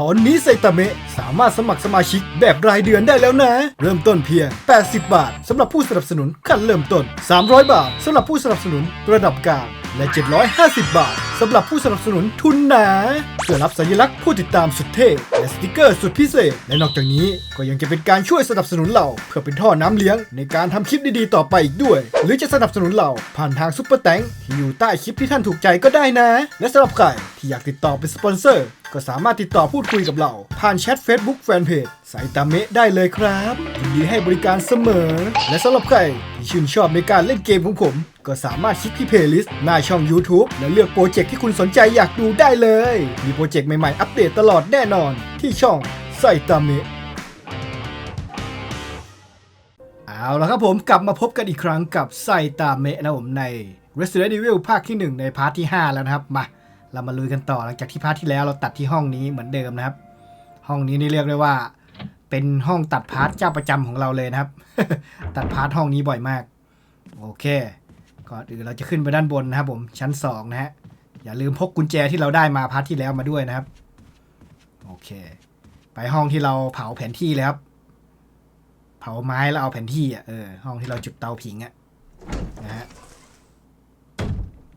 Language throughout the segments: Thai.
ตอนนี้ไซตามะสามารถสมัครสมาชิกแบบรายเดือนได้แล้วนะ เริ่มต้นเพียง 80 บาทสำหรับผู้สนับสนุนขั้นเริ่มต้น 300 บาทสำหรับผู้สนับสนุนระดับกลางและ 750 บาทสำหรับผู้สนับสนุนทุนหนาเพื่อรับสัญลักษณ์ผู้ติดตามสุดเท่และสติกเกอร์สุดพิเศษ และนอกจากนี้ก็ยังจะเป็นการช่วยสนับสนุนเราเพื่อเป็นท่อน้ำเลี้ยงในการทำคลิปดีๆต่อไปอีกด้วย หรือจะสนับสนุนเราผ่านทางซุปเปอร์แตงที่อยู่ใต้คลิปที่ท่านถูกใจก็ได้นะ และสำหรับใครที่อยากติดต่อเป็นสปอนเซอร์ ก็สามารถติดต่อพูดคุยกับเรา ผ่านแชท Facebook Fanpage สายตาเมะได้เลยครับยินดีให้บริการเสมอ และสำหรับใครที่ชื่นชอบในการเล่นเกมของผม ก็สามารถคลิกที่เพลย์ลิสต์หน้าช่อง YouTube และเลือกโปรเจกต์ที่คุณสนใจอยากดูได้เลย มีโปรเจกต์ใหม่ๆ อัปเดตตลอดแน่นอนที่ช่องไซตามะเอาละครับผมกลับมาพบกันอีกครั้งกับไซตาเมะนะผมใน Resident Evil ภาคที่ 1 ในพาร์ทที่ 5 แล้วนะครับ มาเรามาลุยกันต่อหลังจากที่พาร์ทที่แล้วเราตัดที่ห้องนี้เหมือนเดิมนะครับ ห้องนี้นี่เรียกได้ว่า เป็นห้องตัดพาร์ทเจ้าประจำของเราเลยนะครับ ตัดพาร์ทห้องนี้บ่อยมาก โอเค ก่อนอื่นเราจะขึ้นไปด้านบนนะครับผมชั้น 2 นะฮะ อย่าลืมพกกุญแจที่เราได้มาพาร์ทที่แล้วมาด้วยนะครับ โอเค ไปห้องที่เราเผาแผนที่เลยครับ เผาไม้แล้วเอาแผนที่อะเออห้องที่เราจุดเตาผิงอะนะฮะ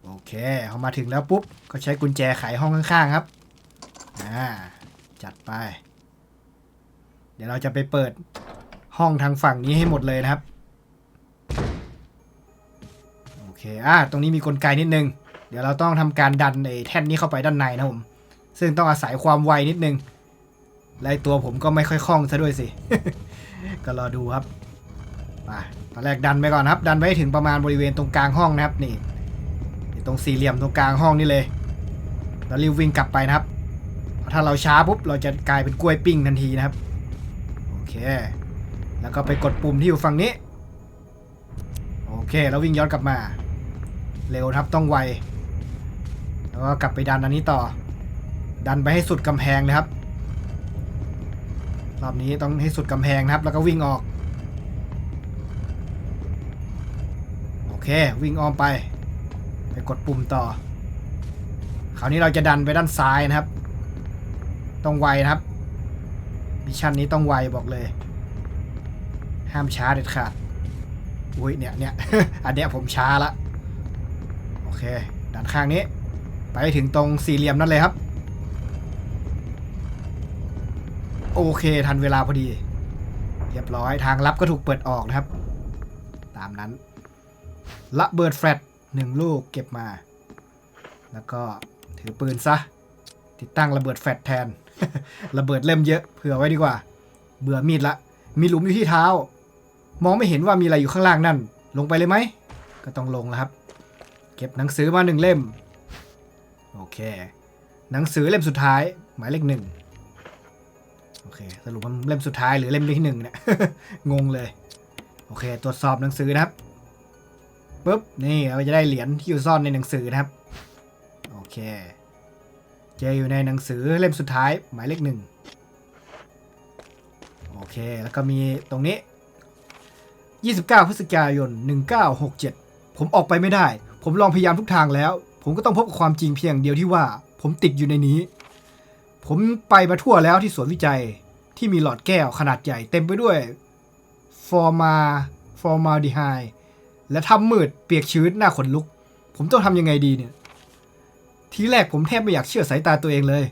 โอเคเขามาถึงแล้วปุ๊บ ก็ใช้กุญแจไขห้องข้างๆครับอ่าจัดไป เดี๋ยวเราจะไปเปิดห้องทางฝั่งนี้ให้หมดเลยนะครับ โอเคอ่าตรงนี้มีกลไกนิดนึง เดี๋ยวเราต้องทำการดันไอ้แท่นนี้เข้าไปด้านในนะผม ซึ่งต้องอาศัยความไวนิดนึงและตัวผมก็ไม่ค่อยคล่องซะด้วยสิ ก็รอดูครับมาตอนแรกดันไปก่อนครับ ดันไปถึงประมาณบริเวณตรงกลางห้องนะครับนี่ตรงสี่เหลี่ยมตรงกลางห้องนี่เลย แล้วรีบวิ่งกลับไปนะครับ ถ้าเราช้าปุ๊บเราจะกลายเป็นกล้วยปิ้งทันทีนะครับ โอเค แล้วก็ไปกดปุ่มที่อยู่ฝั่งนี้ โอเค แล้ววิ่งย้อนกลับมา เร็วครับต้องไว แล้วก็กลับไปดันอันนี้ต่อ ดันไปให้สุดกำแพงเลยครับ รอบนี้ต้องให้สุดกำแพงนะครับ แล้วก็วิ่งออก โอเค วิ่งอ้อมไป ไปกดปุ่มต่อ คราวนี้เราจะดันไปด้านซ้ายนะครับ ต้องไวนะครับ มิชชั่นนี้ต้องไวบอกเลย ห้ามช้าเด็ดขาดอุ้ยเนี่ยเนี่ยอันเนี้ยผมช้าละ โอเค ด้านข้างนี้ ไปถึงตรงสี่เหลี่ยมนั่นเลยครับ โอเคทันเวลาพอดี เรียบร้อยทางลับก็ถูกเปิดออกนะครับ ตามนั้นระเบิดแฟลชหนึ่งลูกเก็บมา แล้วก็ถือปืนซะ ติดตั้งระเบิดแฟลชแทน ระเบิดเล่มเยอะเผื่อไว้ดีกว่า เบื่อมีดละ มีหลุมอยู่ที่เท้า มองไม่เห็นว่ามีอะไรอยู่ข้างล่างนั่น ลงไปเลยไหม ก็ต้องลงแล้วครับ เก็บหนังสือมาหนึ่งเล่ม โอเค หนังสือเล่มสุดท้าย หมายเลขหนึ่งโอเค สรุปมันเล่มสุดท้ายหรือเล่มที่หนึ่งเนี่ย งงเลย โอเค ตรวจสอบหนังสือนะครับปุ๊บ นี่เราจะได้เหรียญที่อยู่ซ่อนในหนังสือนะครับ โอเค เจออยู่ในหนังสือเล่มสุดท้าย หมายเลขหนึ่งโอเค แล้วก็มีตรงนี้ 29 พฤศจิกายน 1967 ผมออกไปไม่ได้ ผมลองพยายามทุกทางแล้ว ผมก็ต้องพบกับความจริงเพียงเดียวที่ว่า ผมติดอยู่ในนี้ ผมไปมาทั่วแล้วที่สวนวิจัยที่มีหลอดแก้วขนาดใหญ่เต็มไปด้วยฟอร์มาฟอร์มาดีไฮและทำมืดเปียกชื้นหน้าขนลุก ผมต้องทำยังไงดีเนี่ย ทีแรกผมแทบไม่อยากเชื่อสายตาตัวเองเลย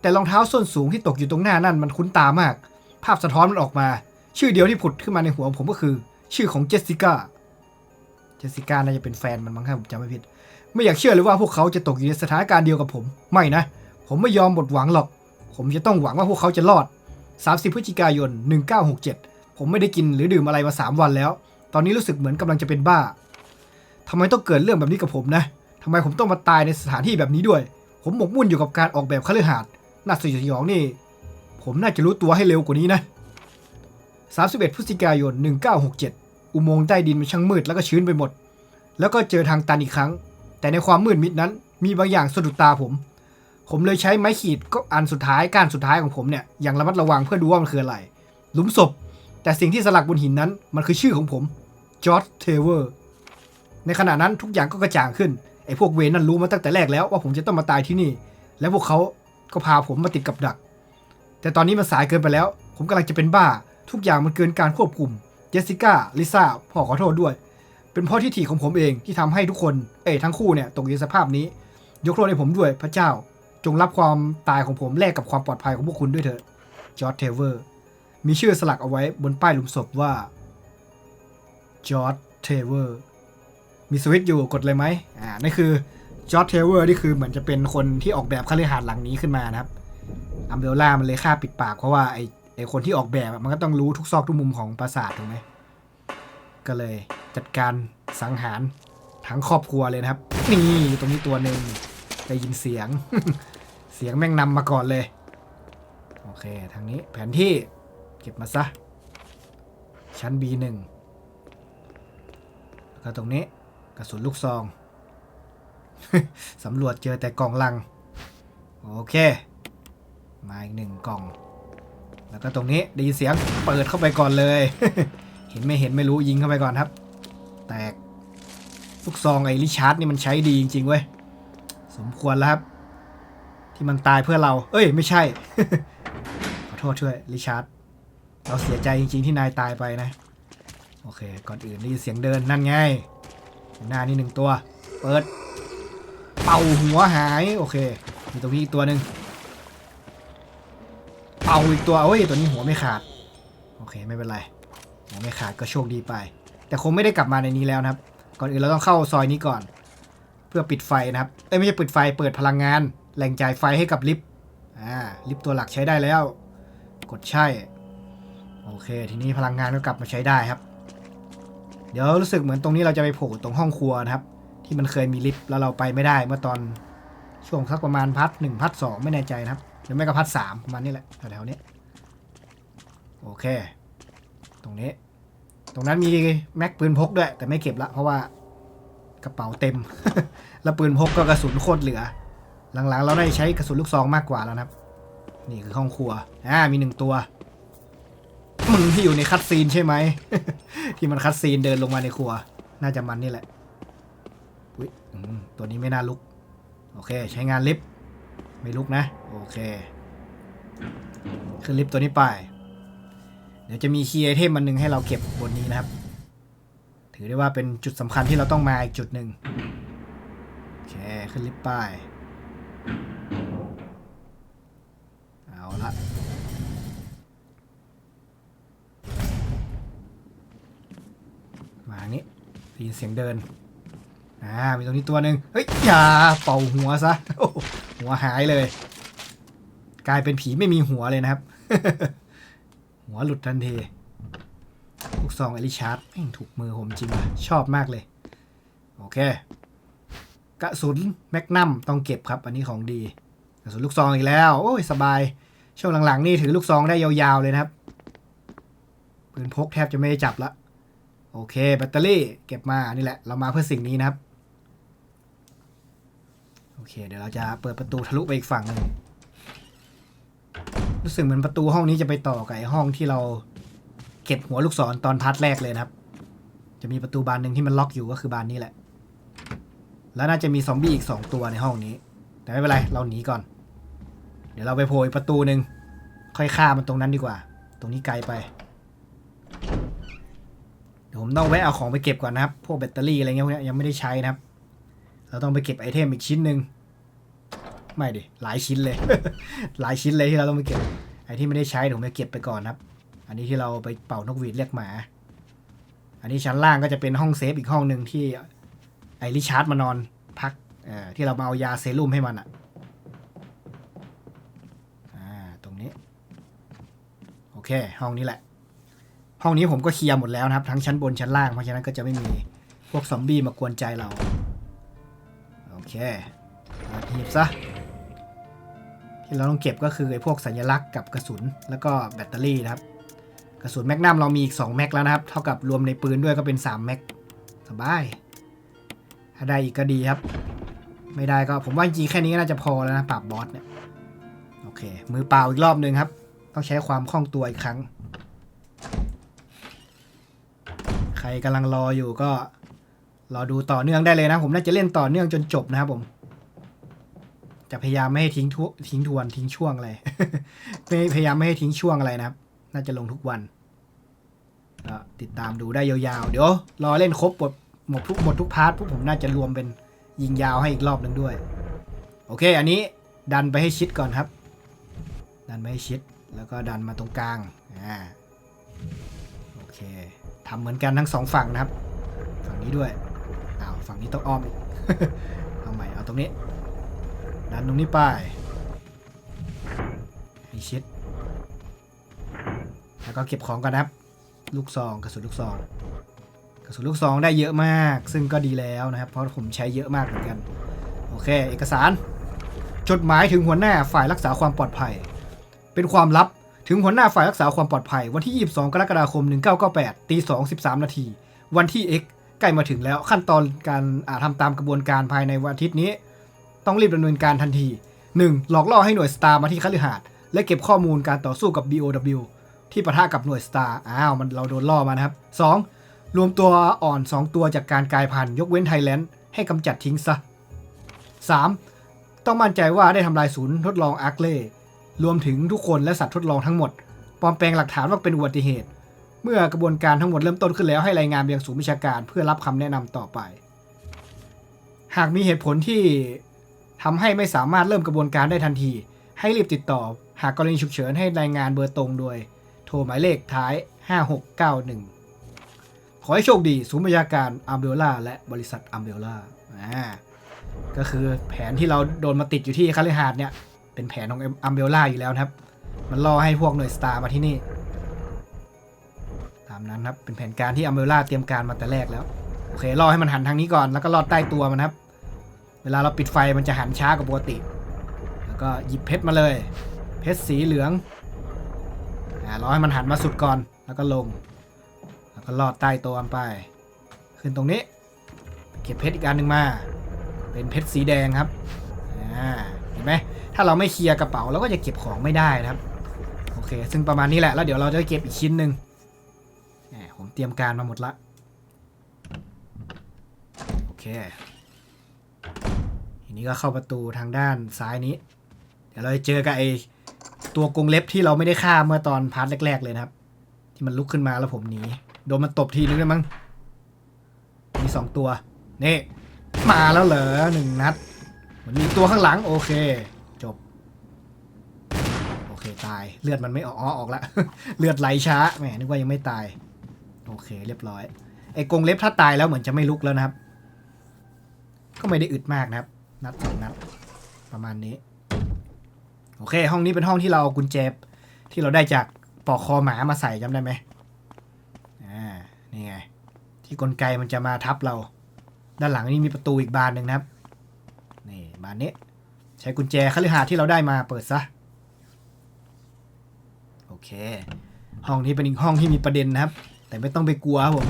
แต่รองเท้าส้นสูงที่ตกอยู่ตรงหน้านั่นมันคุ้นตามาก ภาพสะท้อนมันออกมา ชื่อเดียวที่ผุดขึ้นมาในหัวผมก็คือ ชื่อของเจสสิก้า เจสสิก้าน่าจะเป็นแฟนมันมั้งครับผมจำไม่ผิด ไม่อยากเชื่อเลยว่าพวกเขาจะตกอยู่ในสถานการณ์เดียวกับผม ไม่นะ ผมไม่ยอมหมดหวังหรอก ผมจะต้องหวังว่าพวกเขาจะรอด 30 พฤศจิกายน 1967 ผมไม่ได้กินหรือดื่มอะไรมา 3 วันแล้ว ตอนนี้รู้สึกเหมือนกำลังจะเป็นบ้าทำไมต้องเกิดเรื่องแบบนี้กับผมนะทำไมผมต้องมาตายในสถานที่แบบนี้ด้วย ผมหมกมุ่นอยู่กับการออกแบบคฤหาสน์น่าสยดสยองนี่ ผมน่าจะรู้ตัวให้เร็วกว่านี้นะ 31 พฤศจิกายน 1967 อุโมงค์ใต้ดินมันช่างมืดแล้วก็ชื้นไปหมด แล้วก็เจอทางตันอีกครั้ง แต่ในความมืดมิดนั้น มีบางอย่างสะดุดตาผม ผมเลยใช้ไม้ขีดก็อันสุดท้ายก้านสุดท้ายของผมเนี่ยอย่างระมัดระวังเพื่อดูว่ามันคืออะไรหลุมศพ แต่สิ่งที่สลักบนหินนั้น มันคือชื่อของผมจอร์จเทเวอร์ในขณะนั้นทุกอย่างก็กระจ่างขึ้นไอ้พวกเวรนั่นรู้มาตั้งแต่แรกแล้วว่าผมจะต้องมาตายที่นี่ และพวกเขาก็พาผมมาติดกับดัก แต่ตอนนี้มันสายเกินไปแล้ว ผมกำลังจะเป็นบ้า ทุกอย่างมันเกินการควบคุม เจสสิก้า ลิซ่า พ่อขอโทษด้วย เป็นเพราะที่ถี่ของผมเองที่ทำให้ทุกคนเอ้ยทั้งคู่เนี่ยตกอยู่ในสภาพนี้ ยกโทษให้ผมด้วยพระเจ้า จงรับความตายของผมแลกกับความปลอดภัยของพวกคุณด้วยเถอะจอร์ดเทเวอร์มีชื่อสลักเอาไว้บนป้ายหลุมศพว่าจอร์ดเทเวอร์มีสวิตช์อยู่กดเลยไหมอ่านั่นคือจอร์ดเทเวอร์นี่คือเหมือนจะเป็นคนที่ออกแบบคฤหาสน์หลังนี้ขึ้นมานะครับอัมเบลล่ามันเลยฆ่าปิดปากเพราะว่าไอไอคนที่ออกแบบมันก็ต้องรู้ทุกซอกทุกมุมของปราสาทถูกไหม ก็เลยจัดการสังหารทั้งครอบครัวเลยนะครับ นี่อยู่ตรงนี้ตัวหนึ่งได้ยินเสียง เสียงแม่งนำมาก่อนเลย โอเค ทางนี้แผนที่เก็บมาซะ ชั้น B1 แล้วก็ตรงนี้กระสุนลูกซอง สำรวจเจอแต่กล่องลัง โอเคมาอีกหนึ่งกล่อง แล้วก็ตรงนี้ได้ยินเสียงเปิดเข้าไปก่อนเลย เห็นไม่เห็นไม่รู้ยิงเข้าไปก่อนครับ แตกลูกซองไอ้ริชาร์ดนี่มันใช้ดีจริงๆเว้ยสมควรแล้วครับ ที่มันตายเพื่อเรา เอ้ย ไม่ใช่ ขอโทษช่วยริชาร์ดเราเสียใจจริงๆที่นายตายไปนะ โอเค ก่อนอื่นได้ยินเสียงเดินนั่นไง หน้านี่หนึ่งตัว เปิด เป่าหัวหาย โอเค มีตรงนี้อีกตัวหนึ่งเป่าอีกตัวโอ้ยตัวนี้หัวไม่ขาด โอเคไม่เป็นไร ไม่ขาดก็โชคดีไป แต่คงไม่ได้กลับมาในนี้แล้วนะครับ ก่อนอื่นเราต้องเข้าซอยนี้ก่อน เพื่อปิดไฟนะครับเอ้ยไม่ใช่ปิดไฟเปิดพลังงานแหล่งจ่ายไฟให้กับลิฟต์อ่าลิฟต์ตัวหลักใช้ได้แล้ว กดใช่ โอเค ทีนี้พลังงานก็กลับมาใช้ได้ครับ เดี๋ยวรู้สึกเหมือนตรงนี้เราจะไปโผล่ตรงห้องครัวนะครับ ที่มันเคยมีลิฟต์แล้วเราไปไม่ได้เมื่อตอนช่วงสักประมาณพัทหนึ่งพัทสองไม่แน่ใจนะครับหรือไม่ก็พัทสามประมาณนี้แหละแถวๆนี้โอเค ตรงนี้ ตรงนั้นมีแม็กปืนพกด้วย แต่ไม่เก็บละเพราะว่ากระเป๋าเต็ม แล้วปืนพกก็กระสุนโคตรเหลือ หลังๆ เราได้ใช้กระสุนลูกซองมากกว่าแล้วนะครับ นี่คือห้องครัวอ่ามีหนึ่งตัวมึงที่อยู่ในคัตซีนใช่ไหมที่มันคัตซีนเดินลงมาในครัว น่าจะมันนี่แหละอุ๊ยตัวนี้ไม่น่าลุก โอเค ใช้งานลิฟต์ไม่ลุกนะ โอเค ขึ้นลิฟต์ตัวนี้ไป เดี๋ยวจะมีคีย์ไอเทมมันหนึ่งให้เราเก็บบนนี้นะครับ ถือได้ว่าเป็นจุดสำคัญที่เราต้องมาอีกจุดหนึ่งโอเค ขึ้นลิฟต์ไปเอาละมาอันนี้ได้ยินเสียงเดิน อ่า มีตรงนี้ตัวหนึ่งเฮ้ย อย่าเป่าหัวซะ หัวหายเลย กลายเป็นผีไม่มีหัวเลยนะครับ หัวหลุดทันทีลูกซองเอลิชาร์ดถูกมือผมจริงอะชอบมากเลย โอเค กระสุนแมกนัมต้องเก็บครับ อันนี้ของดี กระสุนลูกซองอีกแล้ว โอ้ยสบาย ช่วงหลังๆ นี่ถือลูกซองได้ยาวๆเลยนะครับ ปืนพกแทบจะไม่ได้จับละ โอเค แบตเตอรี่เก็บมานี่แหละ เรามาเพื่อสิ่งนี้นะครับ โอเค เดี๋ยวเราจะเปิดประตูทะลุไปอีกฝั่งหนึ่ง รู้สึกเหมือนประตูห้องนี้จะไปต่อกับไอ้ห้องที่เราเก็บหัวลูกศรตอนพาร์ทแรกเลยนะครับ จะมีประตูบานหนึ่งที่มันล็อกอยู่ก็คือบานนี้แหละ แล้วน่าจะมีซอมบี้อีกสองตัวในห้องนี้ แต่ไม่เป็นไร เราหนีก่อน เดี๋ยวเราไปโผล่อีประตูหนึ่งค่อยฆ่ามันตรงนั้นดีกว่า ตรงนี้ไกลไป เดี๋ยวผมต้องแวะเอาของไปเก็บก่อนนะครับ พวกแบตเตอรี่อะไรเงี้ยพวกนี้ยยังไม่ได้ใช้นะครับ เราต้องไปเก็บไอเทมอีกชิ้นหนึ่ง ไม่ดิ หลายชิ้นเลย หลายชิ้นเลยที่เราต้องไปเก็บ ไอที่ไม่ได้ใช้ผมไปเก็บไปก่อนครับ อันนี้ที่เราไปเป่านกหวีดเรียกหมา อันนี้ชั้นล่างก็จะเป็นห้องเซฟอีกห้องหนึ่งที่ไอริชาร์ดมานอนพักที่เรามาเอายาเซรุ่มให้มันอะอ่าตรงนี้ โอเค ห้องนี้แหละ ห้องนี้ผมก็เคลียร์หมดแล้วนะครับ ทั้งชั้นบนชั้นล่าง เพราะฉะนั้นก็จะไม่มีพวกซอมบี้มากวนใจเรา โอเคหีบซะ เราต้องเก็บก็คือไอ้พวกสัญลักษณ์กับกระสุนแล้วก็แบตเตอรี่นะครับ กระสุนแมกนัมเรามีอีก 2 แม็กแล้วนะครับ เท่ากับรวมในปืนด้วยก็เป็น 3 แม็กสบายถ้าได้อีกก็ดีครับ ไม่ได้ก็ผมว่าจริงแค่นี้ก็น่าจะพอแล้วนะปราบบอสเนี่ยโอเค มือเปล่าอีกรอบหนึ่งครับ ต้องใช้ความคล่องตัวอีกครั้ง ใครกำลังรออยู่ก็รอดูต่อเนื่องได้เลยนะ ผมน่าจะเล่นต่อเนื่องจนจบนะครับผม จะพยายามไม่ให้ทิ้งทุทิ้งทวนทิ้งช่วงอะไรไม่พยายามไม่ให้ทิ้งช่วงอะไรนะครับ น่าจะลงทุกวันติดตามดูได้ยาวๆ เดี๋ยวรอเล่นครบหมดหมดทุกหมดทุกพาร์ทพวกผมน่าจะรวมเป็นยิงยาวให้อีกรอบหนึ่งด้วย โอเค อันนี้ดันไปให้ชิดก่อนครับ ดันไปให้ชิดแล้วก็ดันมาตรงกลางอ่าโอเคทำเหมือนกันทั้งสองฝั่งนะครับ ฝั่งนี้ด้วยอ้าวฝั่งนี้ต้องอ้อมอีกเอาใหม่เอาตรงนี้ ดันตรงนี้ไปให้ชิด แล้วก็เก็บของก่อนนะครับ ลูกซองกระสุนลูกซอง กระสุนลูกซองได้เยอะมาก ซึ่งก็ดีแล้วนะครับ เพราะผมใช้เยอะมากเหมือนกัน โอเค เอกสาร จดหมายถึงหัวหน้าฝ่ายรักษาความปลอดภัย เป็นความลับถึงหัวหน้าฝ่ายรักษาความปลอดภัย วันที่ 22 กรกฎาคม 1998 ตี 2 13 นาที วันที่ X ใกล้มาถึงแล้วขั้นตอนการอ่าทำตามกระบวนการภายในวันอาทิตย์นี้ ต้องรีบดำเนินการทันที 1. หลอกล่อให้หน่วยสตาร์มาที่คฤหาสน์และเก็บข้อมูลการต่อสู้กับ BOW ที่ปะทะกับหน่วยสตาร์อ้าวมันเราโดนล่อมานะครับ 2. รวมตัวอ่อน 2 ตัวจากการกลายพันธุ์ยกเว้นไทยแลนด์ให้กำจัดทิ้งซะ 3. ต้องมั่นใจว่าได้ทำลายศูนย์ทดลองอาร์คเล่รวมถึงทุกคนและสัตว์ทดลองทั้งหมดปลอมแปลงหลักฐานว่าเป็นอุบัติเหตุ เมื่อกระบวนการทั้งหมดเริ่มต้นขึ้นแล้วให้รายงานไปยังศูนย์วิชาการเพื่อรับคำแนะนำต่อไป หากมีเหตุผลที่ ทำให้ไม่สามารถเริ่มกระบวนการได้ทันที ให้รีบติดต่อ หากกรณีฉุกเฉินให้รายงานเบอร์ตรงโดย โทรหมายเลขท้าย 5691 ขอให้โชคดี ศูนย์บริการอัมเบลล่าและบริษัทอัมเบลล่าอ่าก็คือแผนที่เราโดนมาติดอยู่ที่คาลิฮาร์ดเนี่ย เป็นแผนของอัมเบลล่าอยู่แล้วนะครับ มันล่อให้พวกหน่วยสตาร์มาที่นี่ ตามนั้นครับ เป็นแผนการที่อัมเบลล่าเตรียมการมาแต่แรกแล้ว โอเคล่อให้มันหันทางนี้ก่อน แล้วก็ลอดใต้ตัวมันครับ เวลาเราปิดไฟมันจะหันช้ากว่าปกติ แล้วก็หยิบเพชรมาเลย เพชรสีเหลืองอ่ารอให้มันหันมาสุดก่อน แล้วก็ลง แล้วก็ลอดใต้ตัวมันไป ขึ้นตรงนี้ เก็บเพชรอีกอันหนึ่งมา เป็นเพชรสีแดงครับ อ่า เห็นไหม ถ้าเราไม่เคลียร์กระเป๋าเราก็จะเก็บของไม่ได้นะครับ โอเค ซึ่งประมาณนี้แหละ แล้วเดี๋ยวเราจะเก็บอีกชิ้นหนึ่งผมเตรียมการมาหมดละ โอเค นี้ก็เข้าประตูทางด้านซ้ายนี้ เดี๋ยวเราจะเจอกับไอตัวกรงเล็บที่เราไม่ได้ฆ่าเมื่อตอนพาร์ทแรก ๆ เลยนะครับ ที่มันลุกขึ้นมาแล้วผมหนีโดนมันตบทีนึงเลยมั้งมีสองตัวนี่มาแล้วเหรอหนึ่งนัดมันมีตัวข้างหลังโอเค จบ โอเคตายเลือดมันไม่ออกอ๋อออกละเลือดไหลช้าแหมนึกว่ายังไม่ตาย โอเค เรียบร้อยไอ้กรงเล็บถ้าตายแล้วเหมือนจะไม่ลุกแล้วนะครับ ก็ไม่ได้อึดมากนะครับ นัดสองนัด ประมาณนี้ โอเค ห้องนี้เป็นห้องที่เราเอากุญแจที่เราได้จากปอกคอหมามาใส่จำได้ไหมอ่านี่ไง ที่กลไกมันจะมาทับเรา ด้านหลังนี่มีประตูอีกบานหนึ่งนะครับ นี่บานนี้ ใช้กุญแจคฤหาสน์ที่เราได้มาเปิดซะ โอเค ห้องนี้เป็นอีกห้องที่มีประเด็นนะครับ แต่ไม่ต้องไปกลัวครับผม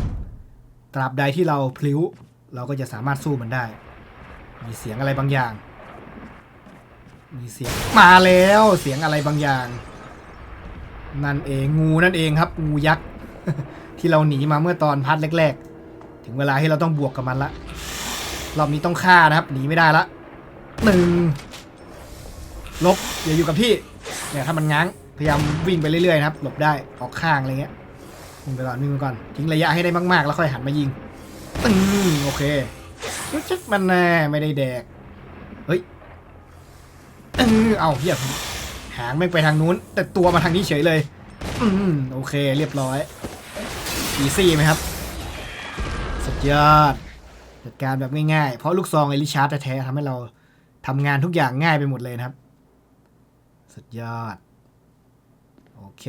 ตราบใดที่เราพลิ้ว เราก็จะสามารถสู้มันได้ มีเสียงอะไรบางอย่าง มีเสียงมาแล้วเสียงอะไรบางอย่าง นั่นเองงูนั่นเองครับ งูยักษ์ที่เราหนีมาเมื่อตอนพาร์ทแรก ๆ ถึงเวลาที่เราต้องบวกกับมันละรอบนี้ต้องฆ่านะครับ หนีไม่ได้ละหนึ่งลบอย่าอยู่กับที่เนี่ยถ้ามันง้างพยายามวิ่งไปเรื่อยๆนะครับ หลบได้ออกข้างอะไรเงี้ยวิ่งไปก่อนวิ่งไปก่อนทิ้งระยะให้ได้มากๆ แล้วค่อยหันมายิงตึ้งโอเค จุดมันแน่ไม่ได้แดก เฮ้ยเออเอาเฮียหางไม่ไปทางนู้น แต่ตัวมาทางนี้เฉยเลย อืมโอเคเรียบร้อยอีซี่ไหมครับ สุดยอดจัดการแบบง่ายๆ เพราะลูกซองไอริชาร์ดแท้ๆทำให้เราทำงานทุกอย่างง่ายไปหมดเลยนะครับ สุดยอด โอเค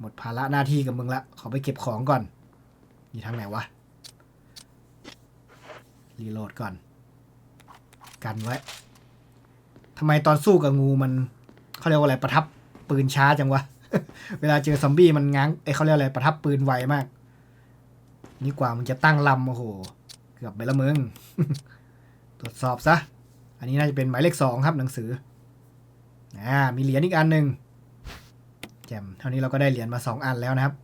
หมดภาระหน้าที่กับมึงละ ขอไปเก็บของก่อน อยู่ทางไหนวะ รีโหลดก่อน กันไว้ทำไมตอนสู้กับงูมันเขาเรียกว่าอะไรประทับปืนช้าจังวะ เวลาเจอซอมบี้มันง้างไอยเขาเรียกอะไรประทับปืนไวมาก นี่กว่ามึงจะตั้งลำโอ้โห เกือบไปละมึง ตรวจสอบซะ อันนี้น่าจะเป็นหมายเลขสองครับหนังสือ อ่า มีเหรียญอีกอันหนึ่งแจ่มเท่านี้เราก็ได้เหรียญมาสองอันแล้วนะครับ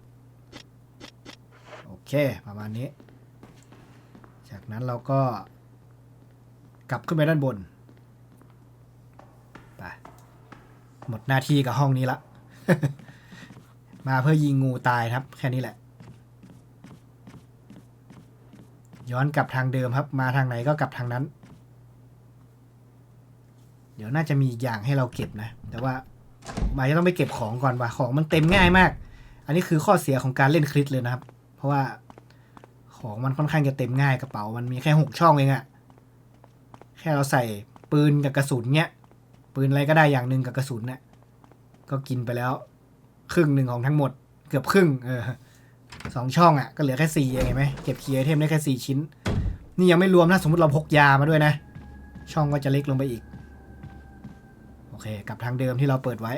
โอเค ประมาณนี้ จากนั้นเราก็กลับขึ้นไปด้านบน ไป หมดหน้าที่กับห้องนี้ละ มาเพื่อยิงงูตายครับ แค่นี้แหละ ย้อนกลับทางเดิมครับ มาทางไหนก็กลับทางนั้น เดี๋ยวน่าจะมีอีกอย่างให้เราเก็บนะ แต่ว่าหมายจะต้องไปเก็บของก่อนว่ะของมันเต็มง่ายมาก อันนี้คือข้อเสียของการเล่นคลิปเลยนะครับ เพราะว่า ของมันค่อนข้างจะเต็มง่ายกระเป๋ามันมีแค่หกช่องเองอะแค่เราใส่ปืนกับกระสุนเนี้ยปืนอะไรก็ได้อย่างหนึ่งกับกระสุนเนี่ยก็กินไปแล้ว ครึ่งหนึ่งของทั้งหมด เกือบครึ่ง เออสองช่องอะ่ะ ก็เหลือแค่สี่เองเห็นไหมเก็บคีย์ไอเทมได้แค่สี่ชิ้น นี่ยังไม่รวมถ้าสมมติเราพกยามาด้วยนะ ช่องก็จะเล็กลงไปอีก โอเค กับทางเดิมที่เราเปิดไว้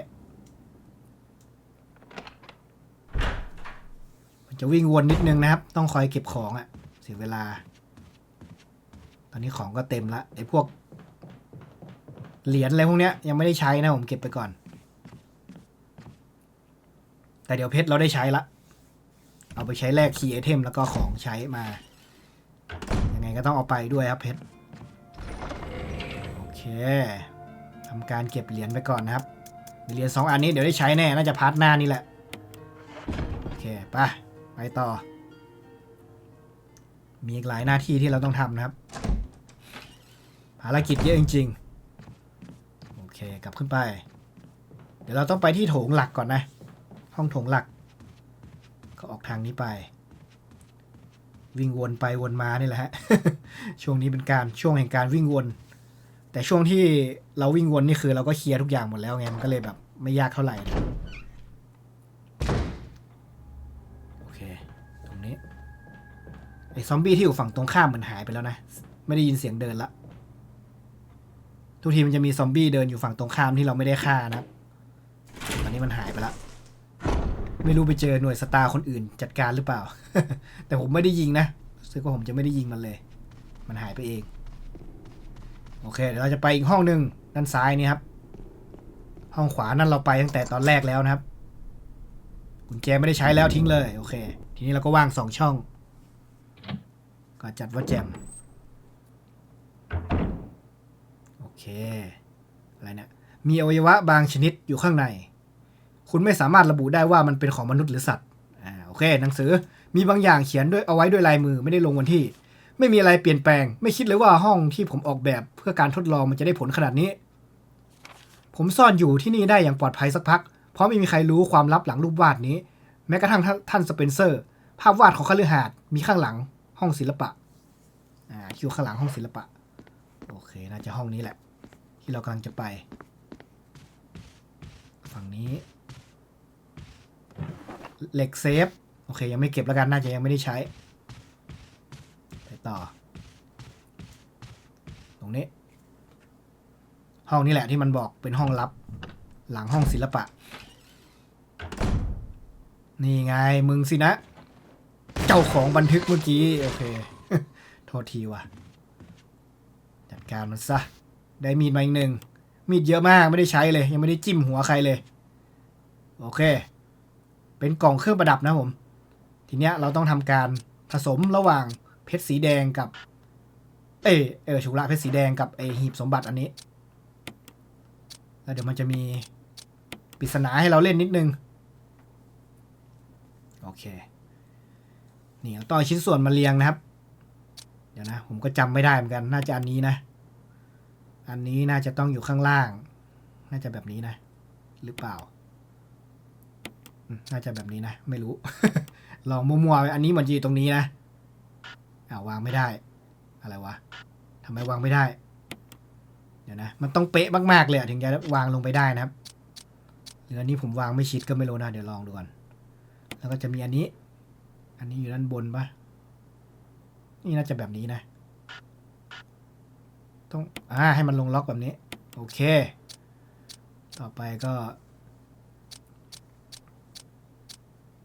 มัน จะวิ่งวนนิดนึงนะครับ ต้องคอยเก็บของอะ่ะเสียเวลา ตอนนี้ของก็เต็มละไอ้พวก เหรียญอะไรพวกเนี้ยยังไม่ได้ใช้นะผมเก็บไปก่อน แต่เดี๋ยวเพชรเราได้ใช้ละ เอาไปใช้แลกคีย์ไอเทมแล้วก็ของใช้มา ยังไงก็ต้องเอาไปด้วยครับเพชรโอเคทำการเก็บเหรียญไปก่อนนะครับเหรียญสองอันนี้เดี๋ยวได้ใช้แน่ น่าจะพาร์ทหน้านี่แหละ โอเค ไป ไปต่อ มีอีกหลายหน้าที่ที่เราต้องทำนะครับ ภารกิจเยอะจริง ๆ โอเคกลับขึ้นไป เดี๋ยวเราต้องไปที่โถงหลักก่อนนะ ห้องโถงหลัก ก็ออกทางนี้ไป วิ่งวนไปวนมานี่แหละฮะ ช่วงนี้เป็นการช่วงแห่งการวิ่งวน แต่ช่วงที่เราวิ่งวนนี่คือเราก็เคลียร์ทุกอย่างหมดแล้วไง มันก็เลยแบบไม่ยากเท่าไหร่นะโอเค ตรงนี้ ไอ้ซอมบี้ที่อยู่ฝั่งตรงข้ามเหมือนหายไปแล้วนะ ไม่ได้ยินเสียงเดินละ ทุกทีมันจะมีซอมบี้เดินอยู่ฝั่งตรงข้ามที่เราไม่ได้ฆ่านะตอนนี้มันหายไปละไม่รู้ไปเจอหน่วยสตาร์คนอื่นจัดการหรือเปล่า แต่ผมไม่ได้ยิงนะรู้สึกว่าผมจะไม่ได้ยิงมันเลย มันหายไปเอง โอเค เดี๋ยวเราจะไปอีกห้องหนึ่งด้านซ้ายนี่ครับ ห้องขวานั่นเราไปตั้งแต่ตอนแรกแล้วนะครับกุญแจไม่ได้ใช้แล้วทิ้งเลย โอเค ทีนี้เราก็ว่างสองช่อง ก็จัดว่าแจมโอเค อะไรเนี่ย มีอวัยวะบางชนิดอยู่ข้างใน คุณไม่สามารถระบุได้ว่ามันเป็นของมนุษย์หรือสัตว์ อ่า โอเค หนังสือ มีบางอย่างเขียนด้วยเอาไว้ด้วยลายมือไม่ได้ลงวันที่ ไม่มีอะไรเปลี่ยนแปลง ไม่คิดเลยว่าห้องที่ผมออกแบบเพื่อการทดลองมันจะได้ผลขนาดนี้ ผมซ่อนอยู่ที่นี่ได้อย่างปลอดภัยสักพัก เพราะไม่มีใครรู้ความลับหลังรูปวาดนี้ แม้กระทั่งท่านท่านสเปนเซอร์ ภาพวาดของคฤหาสน์มีข้างหลัง ห้องศิลปะอ่าที่อยู่ข้างหลังห้องศิลปะ โอเคน่าจะห้องนี้แหละ ที่เรากำลังจะไป ฝั่งนี้เหล็กเซฟ โอเค ยังไม่เก็บแล้วกันน่าจะยังไม่ได้ใช้ ไปต่อ ตรงนี้ ห้องนี้แหละที่มันบอกเป็นห้องลับ หลังห้องศิลปะ นี่ไงมึงสินะ เจ้าของบันทึกเมื่อกี้โอเค โทษทีว่ะ จัดการมันซะ ได้มีดมาอีกหนึ่ง มีดเยอะมากไม่ได้ใช้เลย ยังไม่ได้จิ้มหัวใครเลย โอเค เป็นกล่องเครื่องประดับนะผม ทีเนี้ยเราต้องทำการผสมระหว่างเพชรสีแดงกับ เอเออชุระเพชรสีแดงกับไอหีบสมบัติอันนี้แล้วเดี๋ยวมันจะมีปริศนาให้เราเล่นนิดนึง โอเค นี่เราต้องเอาชิ้นส่วนมาเรียงนะครับ เดี๋ยวนะ ผมก็จำไม่ได้เหมือนกัน น่าจะอันนี้นะ อันนี้น่าจะต้องอยู่ข้างล่าง น่าจะแบบนี้นะ หรือเปล่า น่าจะแบบนี้นะ ไม่รู้ ลองมั่วๆอันนี้เหมือนจะอยู่ตรงนี้นะอ่าวางไม่ได้ อะไรวะทำไมวางไม่ได้ เดี๋ยวนะ มันต้องเป๊ะมากๆเลยถึงจะวางลงไปได้นะครับหรืออันนี้ผมวางไม่ชิดก็ไม่รู้นะ เดี๋ยวลองดูก่อน แล้วก็จะมีอันนี้ อันนี้อยู่ด้านบนปะนี่น่าจะแบบนี้นะ ต้องอ่าให้มันลงล็อกแบบนี้ โอเค ต่อไปก็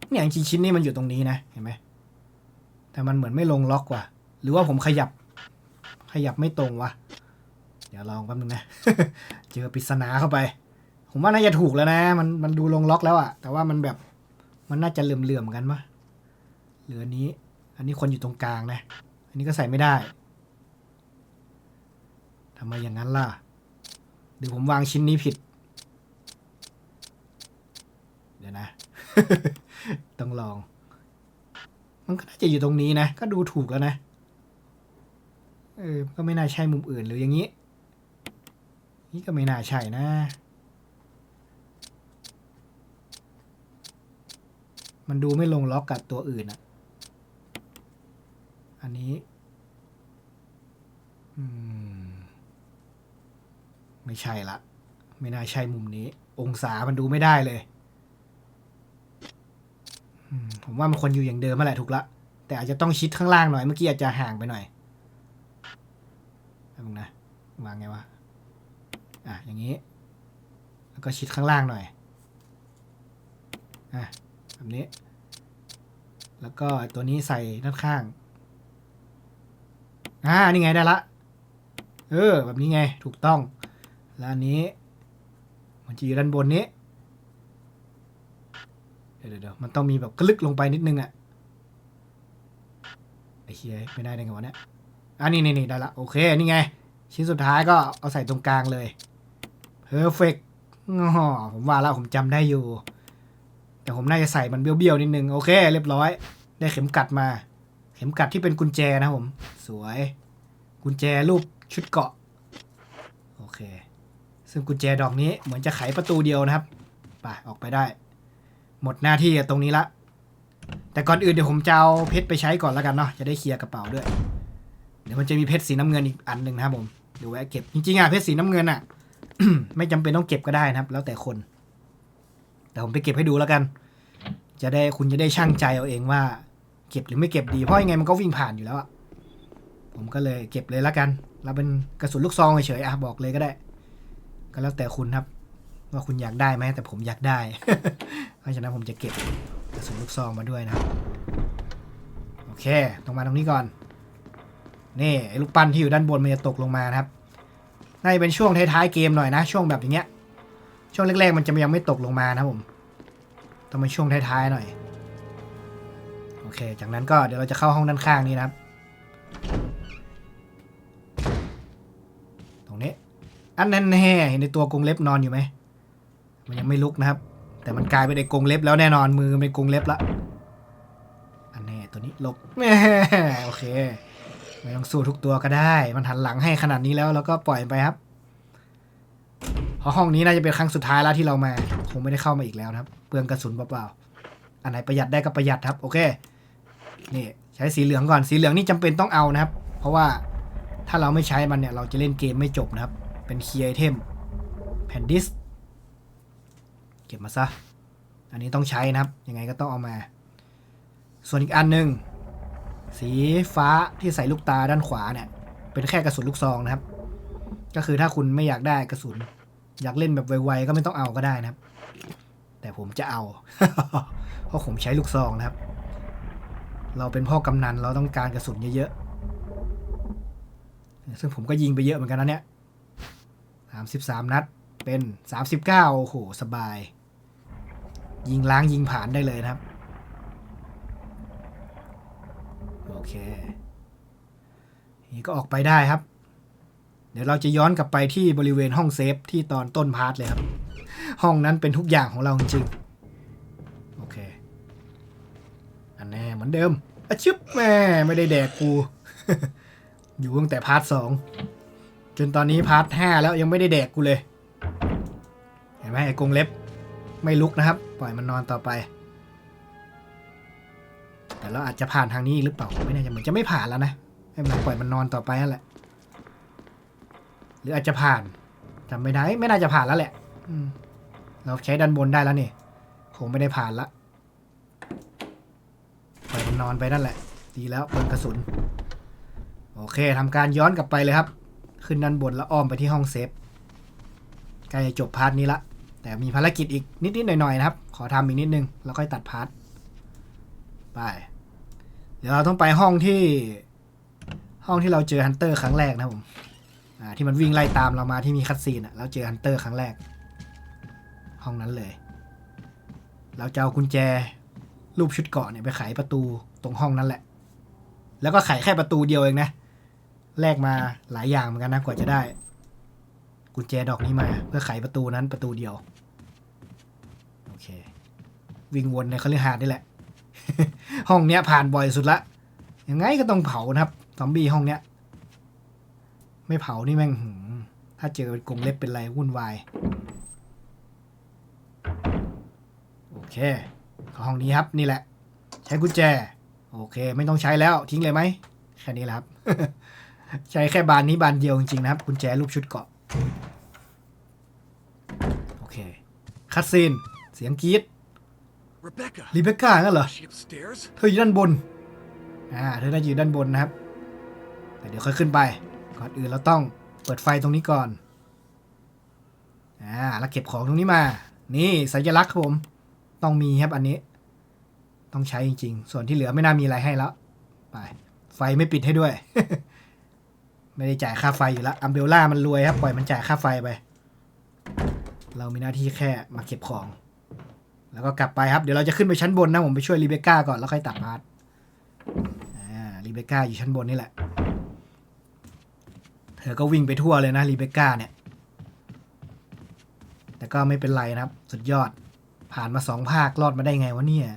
เนี่ยจริงชิ้นนี้มันอยู่ตรงนี้นะ เห็นไหม แต่มันเหมือนไม่ลงล็อกว่ะ หรือว่าผมขยับ ขยับไม่ตรงวะ เดี๋ยวลองแป๊บนึงนะ เจอปริศนาเข้าไป ผมว่าน่าจะถูกแล้วนะ มันมันดูลงล็อกแล้วอะแต่ว่ามันแบบ มันน่าจะเหลื่อมๆกันปะ หรืออันนี้ อันนี้คนอยู่ตรงกลางนะ อันนี้ก็ใส่ไม่ได้ทำไมอย่างนั้นล่ะหรือผมวางชิ้นนี้ผิด เดี๋ยวนะ ต้องลอง มันก็น่าจะอยู่ตรงนี้นะ ก็ดูถูกแล้วนะ เออ ก็ไม่น่าใช่มุมอื่นหรืออย่างนี้ นี่ก็ไม่น่าใช่นะมันดูไม่ลงล็อกกับตัวอื่นอะ อันนี้ไม่ใช่ละ ไม่น่าใช่มุมนี้ องศามันดูไม่ได้เลยผมว่ามันควรอยู่อย่างเดิมมาแหละถูกละ แต่อาจจะต้องชิดข้างล่างหน่อย เมื่อกี้อาจจะห่างไปหน่อยแป๊บนึงนะวางไงวะ อะ อย่างนี้ แล้วก็ชิดข้างล่างหน่อย อะ แบบนี้ แล้วก็ตัวนี้ใส่ด้านข้าง อ่านี่ไงได้ละ เออ แบบนี้ไงถูกต้อง แล้วอันนี้ มันจะอยู่ด้านบนนี้ เดี๋ยวเดี๋ยวมันต้องมีแบบกลึกลงไปนิดนึงอะไอ้เฮียไม่ได้ได้ไงวะเนี่ยอันนี้นี่นี่ได้ละโอเคนี่ไง ชิ้นสุดท้ายก็เอาใส่ตรงกลางเลย perfect อ๋อผมว่าแล้วผมจำได้อยู่ แต่ผมน่าจะใส่มันเบี้ยวๆนิดนึง โอเค เรียบร้อย ได้เข็มกัดมา เข็มกัดที่เป็นกุญแจนะผม สวย กุญแจรูปชุดเกาะ โอเค ซึ่งกุญแจดอกนี้เหมือนจะไขประตูเดียวนะครับ ไป ออกไปได้ หมดหน้าที่ตรงนี้ละ แต่ก่อนอื่นเดี๋ยวผมจะเอาเพชรไปใช้ก่อนแล้วกันเนาะ จะได้เคลียร์กระเป๋าด้วย เดี๋ยวมันจะมีเพชรสีน้ำเงินอีกอันหนึ่งนะครับผม เดี๋ยวแวะเก็บ จริงๆอะเพชรสีน้ำเงินอะ ไม่จำเป็นต้องเก็บก็ได้นะครับ แล้วแต่คน แต่ผมไปเก็บให้ดูแล้วกัน จะได้คุณจะได้ช่างใจเอาเองว่า ก็บหรือไม่เก็บดี เพราะยังไงมันก็วิ่งผ่านอยู่แล้วอะผมก็เลยเก็บเลยล้วกัน เราเป็นกระสุนลูกซองเฉยๆอะบอกเลยก็ได้ ก็แล้วแต่คุณครับ ว่าคุณอยากได้ไหมแต่ผมอยากได้ เพราะฉะนั้นผมจะเก็บกระสุนลูกซองมาด้วยนะโอเคตรงมาตรงนี้ก่อน นี่ไอ้ลูกปั้นที่อยู่ด้านบนมันจะตกลงมานะครับน่าจะเป็นช่วงท้ายๆเกมหน่อยนะ ช่วงแบบอย่างเงี้ย ช่วงแรกๆมันจะยังไม่ตกลงมานะผมต้องเป็นช่วงท้ายๆหน่อย โอเค จากนั้นก็เดี๋ยวเราจะเข้าห้องด้านข้างนี้นะครับ ตรงนี้ อันนั้นแน่เห็นในตัวกรงเล็บนอนอยู่ไหม มันยังไม่ลุกนะครับ แต่มันกลายเป็นไอ้กรงเล็บแล้วแน่นอนมือเป็นกรงเล็บละอันแน่ตัวนี้หลบแม่โอเคไม่ต้องสู้ทุกตัวก็ได้ มันหันหลังให้ขนาดนี้แล้วเราก็ปล่อยไปครับเพราะห้องนี้น่าจะเป็นครั้งสุดท้ายแล้วที่เรามา คงไม่ได้เข้ามาอีกแล้วนะครับ เปลืองกระสุนเปล่าๆอันไหนประหยัดได้ก็ประหยัดครับ โอเค นี่ใช้สีเหลืองก่อนสีเหลืองนี่จำเป็นต้องเอานะครับ เพราะว่าถ้าเราไม่ใช้มันเนี่ย เราจะเล่นเกมไม่จบนะครับ เป็นคีย์ไอเทมแผ่นดิสเก็บมาซะ อันนี้ต้องใช้นะครับ ยังไงก็ต้องเอามา ส่วนอีกอันหนึ่งสีฟ้าที่ใส่ลูกตาด้านขวาเนี่ย เป็นแค่กระสุนลูกซองนะครับ ก็คือถ้าคุณไม่อยากได้กระสุน อยากเล่นแบบไวๆก็ไม่ต้องเอาก็ได้นะครับ แต่ผมจะเอา เพราะผมใช้ลูกซองนะครับ เราเป็นพ่อกำนันเราต้องการกระสุนเยอะๆ ซึ่งผมก็ยิงไปเยอะเหมือนกันนะเนี่ยสามสิบสามนัด เป็นสามสิบเก้าโอ้โห สบาย ยิงล้างยิงผ่านได้เลยนะครับ โอเค นี่ก็ออกไปได้ครับ เดี๋ยวเราจะย้อนกลับไปที่บริเวณห้องเซฟที่ตอนต้นพาร์ทเลยครับ ห้องนั้นเป็นทุกอย่างของเราจริงๆ เหมือนเดิมอะชึบแม่ไม่ได้แดกกู อยู่ตั้งแต่พาร์ทสองจนตอนนี้พาร์ทห้าแล้วยังไม่ได้แดกกูเลย เห็นไหมไอ้กรงเล็บ ไม่ลุกนะครับ ปล่อยมันนอนต่อไป แต่เราอาจจะผ่านทางนี้หรือเปล่าไม่แน่ใจเหมือนจะไม่ผ่านแล้วนะให้มันปล่อยมันนอนต่อไปนั่นแหละ หรืออาจจะผ่านจำไม่ได้ไม่น่าจะผ่านแล้วแหละอืมเราใช้ด้านบนได้แล้วนี่คงไม่ได้ผ่านละ นอนไปนั่นแหละ ดีแล้วเปิดกระสุน โอเคทำการย้อนกลับไปเลยครับ ขึ้นด้านบนแล้วอ้อมไปที่ห้องเซฟใกล้จะจบพาร์ทนี้ละแต่มีภารกิจอีกนิดๆหน่อยๆนะครับ ขอทำอีกนิดนึง แล้วค่อยตัดพาร์ทไป เดี๋ยวเราต้องไปห้องที่ ห้องที่เราเจอฮันเตอร์ครั้งแรกนะผมที่มันวิ่งไล่ตามเรามาที่มีคัตซีนอะแล้วเจอฮันเตอร์ครั้งแรก ห้องนั้นเลย เราจะเอากุญแจ รูปชุดเกาะเนี่ยไปไขประตูตรงห้องนั้นแหละ แล้วก็ไขแค่ประตูเดียวเองนะแลกมาหลายอย่างเหมือนกันนะกว่าจะได้ กุญแจดอกนี้มา เพื่อไขประตูนั้นประตูเดียว โอเค วิ่งวนในคฤหาสน์นี่แหละ ห้องเนี้ยผ่านบ่อยสุดละยังไงก็ต้องเผานะครับซอมบี้ห้องเนี้ย ไม่เผานี่แม่งถ้าเจอเป็นกรงเล็บเป็นไรวุ่นวาย โอเค ห้องนี้ครับนี่แหละ ใช้กุญแจ โอเค ไม่ต้องใช้แล้วทิ้งเลยไหมแค่นี้แหละครับ ใช้แค่บานนี้บานเดียวจริงๆนะครับกุญแจรูปชุดเกาะโอเคคัดซีนเสียงกรี๊ด Rebecca, รีเบคก้างั้นเหรอ is she upstairs? เธออยู่ด้านบนอ่าเธอน่าจะอยู่ด้านบนนะครับแต่เดี๋ยวค่อยขึ้นไป ก่อนอื่นเราต้องเปิดไฟตรงนี้ก่อนอ่าแล้วเก็บของตรงนี้มา นี่สัญลักษณ์ครับผม ต้องมีครับอันนี้ ต้องใช้จริงๆ ส่วนที่เหลือไม่น่ามีอะไรให้แล้ว ไป ไฟไม่ปิดให้ด้วย ไม่ได้จ่ายค่าไฟอยู่แล้วอัมเบลล่ามันรวยครับปล่อยมันจ่ายค่าไฟไป เรามีหน้าที่แค่มาเก็บของ แล้วก็กลับไปครับ เดี๋ยวเราจะขึ้นไปชั้นบนนะ ผมไปช่วยรีเบคก้าก่อนแล้วค่อยตัดพาร์ทรีเบคก้าอยู่ชั้นบนนี่แหละ เธอก็วิ่งไปทั่วเลยนะรีเบคก้าเนี่ย แต่ก็ไม่เป็นไรนะครับ สุดยอด ผ่านมาสองภาครอดมาได้ไงวะเนี่ย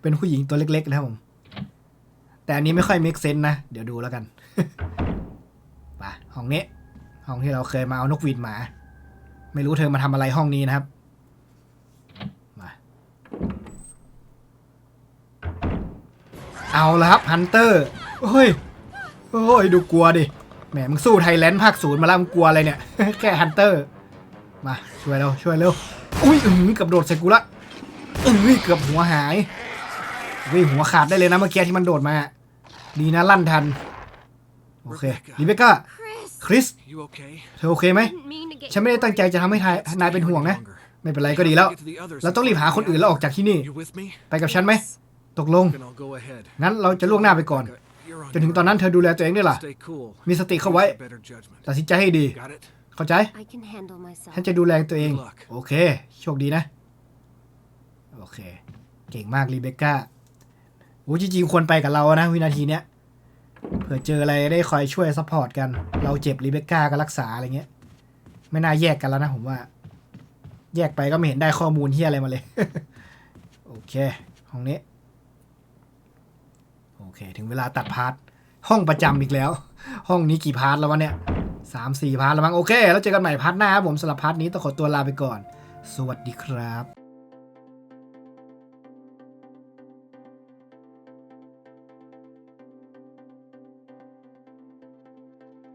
เป็นผู้หญิงตัวเล็ก ๆ นะครับผม แต่อันนี้ไม่ค่อยเมคเซนนะ เดี๋ยวดูแล้วกันไปห้องนี้ ห้องที่เราเคยมาเอานกหวีดหมา ไม่รู้เธอมาทำอะไรห้องนี้นะครับ มาเอาละครับฮันเตอร์โอ้ยโอ้ยดูกลัวดิแหมมึงสู้ไทยแลนด์ภาคศูนย์มาแล้วมึงกลัวอะไรเนี่ย แค่ฮันเตอร์ มาช่วยเราช่วยเร็วอุ้ยอืมเกับโดดใส่กูละอืมเกือบหัวหายวิ่งหัวขาดได้เลยนะเมื่อกี้ที่มันโดดมา ดีนะลั่นทัน โอเครีเบคก้าคริสเธอโอเคไหมฉันไม่ได้ตั้งใจจะทำให้นายเป็นห่วงนะ ไม่เป็นไรก็ดีแล้ว เราต้องรีบหาคนอื่นแล้วออกจากที่นี่ ไปกับฉันไหม ตกลง งั้นเราจะล่วงหน้าไปก่อน จนถึงตอนนั้นเธอดูแลตัวเองด้วยล่ะ มีสติเข้าไว้ ตัดสินใจให้ดี เข้าใจ I can handle myself. ฉันจะดูแลตัวเอง Good luck โอเค โชคดีนะ โอเค เก่งมากรีเบคก้าโอ้จริงๆควรไปกับเรานะ วินาทีเนี้ยเผื่อเจออะไรได้คอยช่วยซัพพอร์ตกัน เราเจ็บรีเบคก้าก็รักษาอะไรเงี้ย ไม่น่าแยกกันแล้วนะผมว่า แยกไปก็ไม่เห็นได้ข้อมูลที่อะไรมาเลย โอเค ห้องนี้ โอเค ถึงเวลาตัดพาร์ทห้องประจำอีกแล้ว ห้องนี้กี่พาร์ทแล้ววะเนี่ย สามสี่พาร์ทแล้วมั้งโอเค แล้วเจอกันใหม่พาร์ทหน้าครับผมสำหรับพาร์ทนี้ต้องขอตัวลาไปก่อน สวัสดีครับ